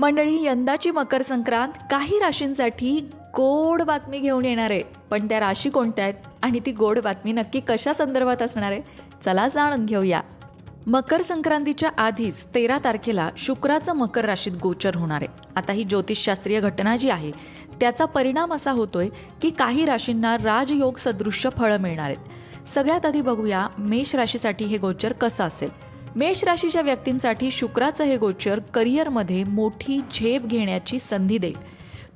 मंडळी यंदाची मकर संक्रांत काही राशींसाठी गोड बातमी घेऊन येणार आहे. पण त्या राशी कोणत्या आहेत आणि ती गोड बातमी नक्की कशा संदर्भात असणार आहे चला जाणून घेऊया. मकर संक्रांतीच्या आधीच तेरा तारखेला शुक्राचं मकर राशीत गोचर होणार आहे. आता ही ज्योतिषशास्त्रीय घटना जी आहे त्याचा परिणाम असा होतोय की काही राशींना राजयोग सदृश्य फळं मिळणार आहेत. सगळ्यात आधी बघूया मेष राशीसाठी हे गोचर कसं असेल. मेष राशीच्या व्यक्तींसाठी शुक्राचं हे गोचर करिअरमध्ये मोठी झेप घेण्याची संधी देईल.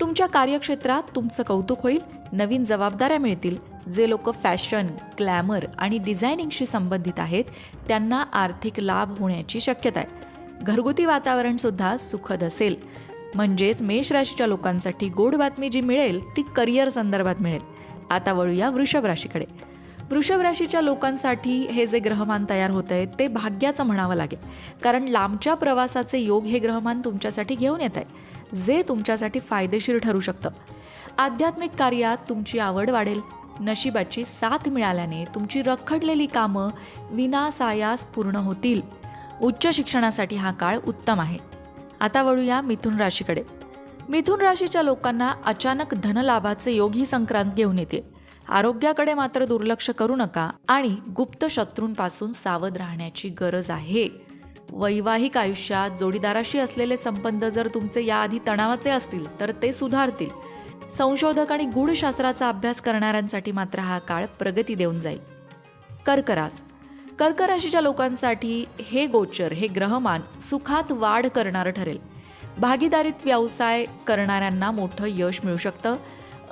तुमच्या कार्यक्षेत्रात तुमचं कौतुक होईल. नवीन जबाबदाऱ्या मिळतील. जे लोक फॅशन ग्लॅमर आणि डिझायनिंगशी संबंधित आहेत त्यांना आर्थिक लाभ होण्याची शक्यता आहे. घरगुती वातावरण सुद्धा सुखद असेल. म्हणजेच मेष राशीच्या लोकांसाठी गोड बातमी जी मिळेल ती करिअर संदर्भात मिळेल. आता वळूया वृषभ राशीकडे. वृषभ राशीच्या लोकांसाठी हे जे ग्रहमान तयार होत आहे ते भाग्याचं म्हणावं लागेल. कारण लांबच्या प्रवासाचे योग हे ग्रहमान तुमच्यासाठी घेऊन येत आहे जे तुमच्यासाठी फायदेशीर ठरू शकतं. आध्यात्मिक कार्यात तुमची आवड वाढेल. नशिबाची साथ मिळाल्याने तुमची रखडलेली कामं विनासायास पूर्ण होतील. उच्च शिक्षणासाठी हा काळ उत्तम आहे. आता वळूया मिथुन राशीकडे. मिथुन राशीच्या लोकांना अचानक धनलाभाचे योग ही संक्रांत घेऊन येते. आरोग्याकडे मात्र दुर्लक्ष करू नका आणि गुप्त शत्रूंपासून सावध राहण्याची गरज आहे. वैवाहिक आयुष्यात जोडीदाराशी असलेले संबंध जर तुमचे याआधी तणावाचे असतील तर ते सुधारतील. संशोधक आणि गूढशास्त्राचा अभ्यास करणाऱ्यांसाठी मात्र हा काळ प्रगती देऊन जाईल. कर्करास. कर्कराशीच्या लोकांसाठी हे गोचर हे ग्रहमान सुखात वाढ करणारं ठरेल. भागीदारीत व्यवसाय करणाऱ्यांना मोठं यश मिळू शकतं.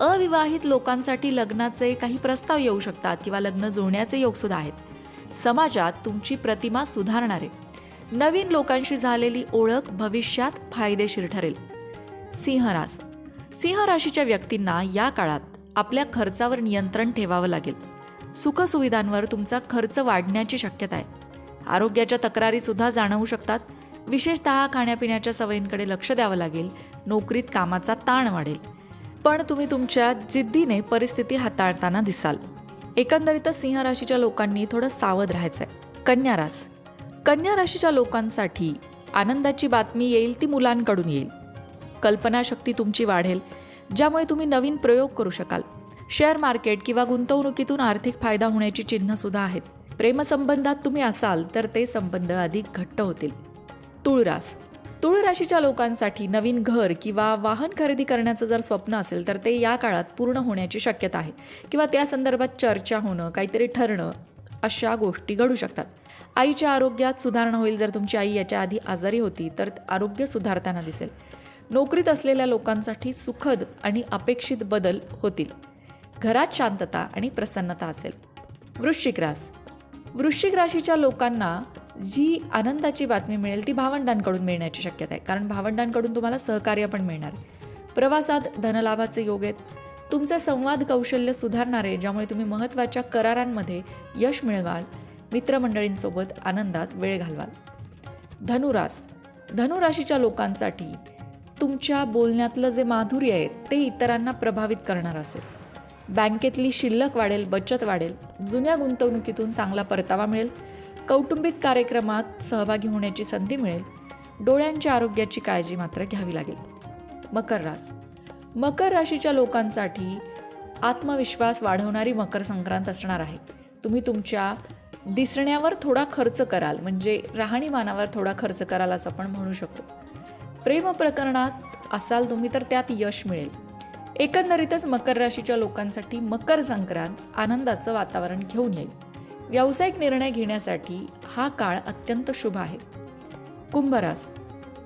अविवाहित लोकांसाठी लग्नाचे काही प्रस्ताव येऊ शकतात किंवा लग्न जुळण्याचे योगसुद्धा आहेत. समाजात तुमची प्रतिमा सुधारणारे. नवीन लोकांशी झालेली ओळख भविष्यात फायदेशीर ठरेल. सिंहरास सिंह राशीच्या व्यक्तींना या काळात आपल्या खर्चावर नियंत्रण ठेवावं लागेल. सुखसुविधांवर तुमचा खर्च वाढण्याची शक्यता आहे. आरोग्याच्या तक्रारी सुद्धा जाणवू शकतात. विशेषतः खाण्यापिण्याच्या सवयींकडे लक्ष द्यावं लागेल. नोकरीत कामाचा ताण वाढेल. पण तुम्ही तुमच्या जिद्दीने परिस्थिती हाताळताना दिसाल. एकंदरीतच सिंह राशीच्या लोकांनी थोडं सावध राहायचंय. कन्या रास. कन्या राशीच्या लोकांसाठी आनंदाची बातमी येईल ती मुलांकडून येईल. कल्पनाशक्ती तुमची वाढेल ज्यामुळे तुम्ही नवीन प्रयोग करू शकाल. शेअर मार्केट किंवा गुंतवणुकीतून आर्थिक फायदा होण्याची चिन्हसुद्धा आहेत. प्रेमसंबंधात तुम्ही असाल तर ते संबंध अधिक घट्ट होतील. तुळरास. तुळ राशीच्या लोकांसाठी नवीन घर किंवा वाहन खरेदी करण्याचं जर स्वप्न असेल तर ते या काळात पूर्ण होण्याची शक्यता आहे. किंवा त्या संदर्भात चर्चा होणं काहीतरी ठरणं अशा गोष्टी घडू शकतात. आईच्या आरोग्यात सुधारणा होईल जर तुमची आई याच्या आधी आजारी होती तर आरोग्य सुधारताना दिसेल. नोकरीत असलेल्या लोकांसाठी सुखद आणि अपेक्षित बदल होतील. घरात शांतता आणि प्रसन्नता असेल. वृश्चिक रास. वृश्चिक राशीच्या लोकांना जी आनंदाची बातमी मिळेल ती भावंडांकडून मिळण्याची शक्यता आहे. कारण भावंडांकडून तुम्हाला सहकार्य पण मिळणार. प्रवासात धनलाभाचे योग आहेत. तुमचे संवाद कौशल्य सुधारणार आहे ज्यामुळे तुम्ही महत्त्वाच्या करारांमध्ये यश मिळवाल. मित्रमंडळींसोबत आनंदात वेळ घालवाल. धनुरास. धनुराशीच्या लोकांसाठी तुमच्या बोलण्यातलं जे माधुर्य आहे ते इतरांना प्रभावित करणार असेल. बँकेतली शिल्लक वाढेल बचत वाढेल. जुन्या गुंतवणुकीतून चांगला परतावा मिळेल. कौटुंबिक कार्यक्रमात सहभागी होण्याची संधी मिळेल. डोळ्यांच्या आरोग्याची काळजी मात्र घ्यावी लागेल. मकर रास. मकर राशीच्या लोकांसाठी आत्मविश्वास वाढवणारी मकर संक्रांत असणार आहे. तुम्ही तुमच्या दिसण्यावर थोडा खर्च कराल म्हणजे राहणीमानावर थोडा खर्च कराल असं आपण म्हणू शकतो. प्रेम प्रकरणात असाल तुम्ही तर त्यात यश मिळेल. एकंदरीतच मकर राशीच्या लोकांसाठी मकर संक्रांत आनंदाचं वातावरण घेऊन येईल. व्यावसायिक निर्णय घेण्यासाठी हा काळ अत्यंत शुभ आहे. कुंभरास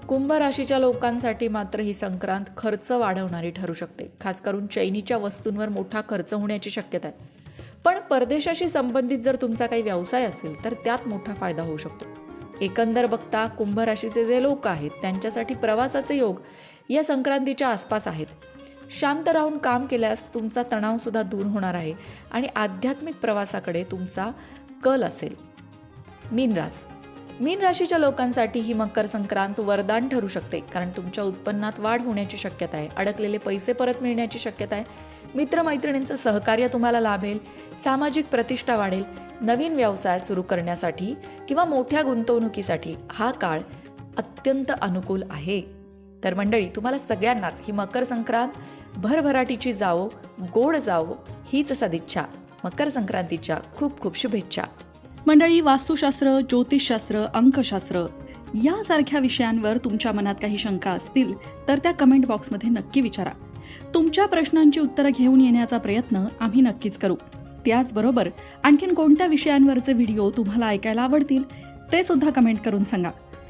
कुंभ राशीच्या लोकांसाठी मात्र ही संक्रांत खर्च वाढवणारी ठरू शकते. खास करून चैनीच्या वस्तूंवर मोठा खर्च होण्याची शक्यता आहे. पण परदेशाशी संबंधित जर तुमचा काही व्यवसाय असेल तर त्यात मोठा फायदा होऊ शकतो. एकंदर बघता कुंभ राशीचे जे लोक आहेत त्यांच्यासाठी प्रवासाचे योग या संक्रांतीच्या आसपास आहेत. शांत राहून काम केल्यास तुमचा तणावसुद्धा दूर होणार आहे आणि आध्यात्मिक प्रवासाकडे तुमचा कल असेल. मीनरास मीन राशीच्या लोकांसाठी ही मकर संक्रांत वरदान ठरू शकते कारण तुमच्या उत्पन्नात वाढ होण्याची शक्यता आहे. अडकलेले पैसे परत मिळण्याची शक्यता आहे. मित्रमैत्रिणींचं सहकार्य तुम्हाला लाभेल. सामाजिक प्रतिष्ठा वाढेल. नवीन व्यवसाय सुरू करण्यासाठी किंवा मोठ्या गुंतवणुकीसाठी हा काळ अत्यंत अनुकूल आहे. तर मंडळी तुम्हाला सगळ्यांनाच ही मकर संक्रांत भरभराटीची जावो गोड जावो हीच सदिच्छा. मकर संक्रांतीच्या खूप खूप शुभेच्छा. मंडळी वास्तुशास्त्र ज्योतिषशास्त्र अंकशास्त्र यासारख्या विषयांवर तुमच्या मनात काही शंका असतील तर त्या कमेंट बॉक्समध्ये नक्की विचारा. तुमच्या प्रश्नांची उत्तरं घेऊन येण्याचा प्रयत्न आम्ही नक्कीच करू. त्याचबरोबर आणखीन कोणत्या विषयांवरचे व्हिडिओ तुम्हाला ऐकायला आवडतील ते सुद्धा कमेंट करून सांगा.